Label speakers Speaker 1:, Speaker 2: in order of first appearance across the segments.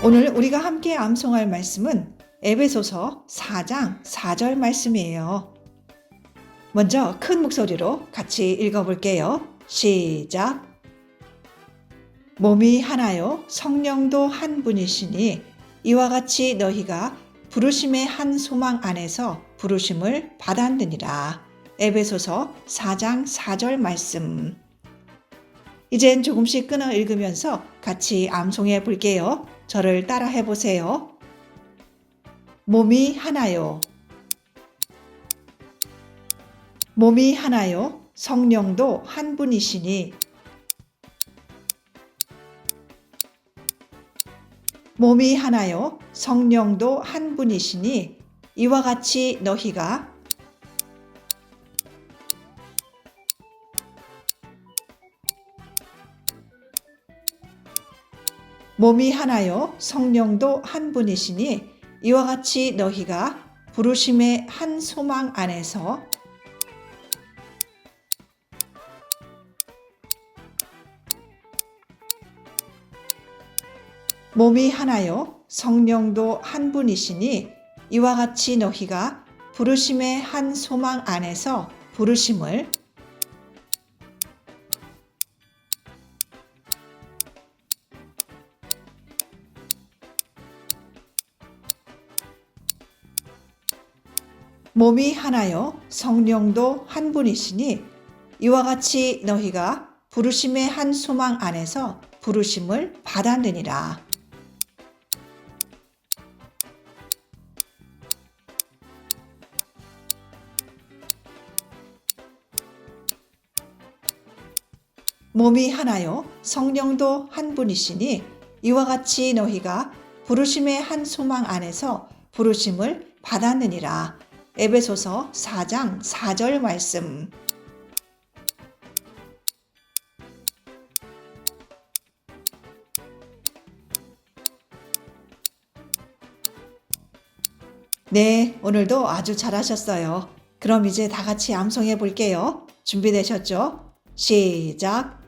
Speaker 1: 오늘 우리가 함께 암송할 말씀은 에베소서 4장 4절 말씀이에요. 먼저 큰 목소리로 같이 읽어볼게요. 시작. 몸이 하나요, 성령도 한 분이시니 이와 같이 너희가 부르심의 한 소망 안에서 부르심을 받았느니라. 에베소서 4장 4절 말씀. 이젠 조금씩 끊어 읽으면서 같이 암송해 볼게요. 저를 따라 해 보세요. 몸이 하나요. 몸이 하나요. 성령도 한 분이시니 몸이 하나요. 성령도 한 분이시니 이와 같이 너희가 몸이 하나요. 성령도 한 분이시니 이와 같이 너희가 부르심의 한 소망 안에서 몸이 하나요. 성령도 한 분이시니 이와 같이 너희가 부르심의 한 소망 안에서 부르심을 몸이 하나요. 성령도 한 분이시니 이와 같이 너희가 부르심의 한 소망 안에서 부르심을 받았느니라. 몸이 하나요. 성령도 한 분이시니 이와 같이 너희가 부르심의 한 소망 안에서 부르심을 받았느니라. 에베소서 4장 4절 말씀. 네, 오늘도 아주 잘하셨어요. 그럼 이제 다 같이 암송해 볼게요. 준비되셨죠? 시작.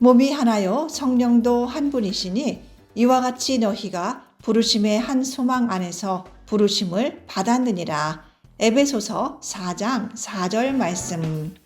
Speaker 1: 몸이 하나요, 성령도 한 분이시니 이와 같이 너희가 부르심의 한 소망 안에서 부르심을 받았느니라. 에베소서 4장 4절 말씀.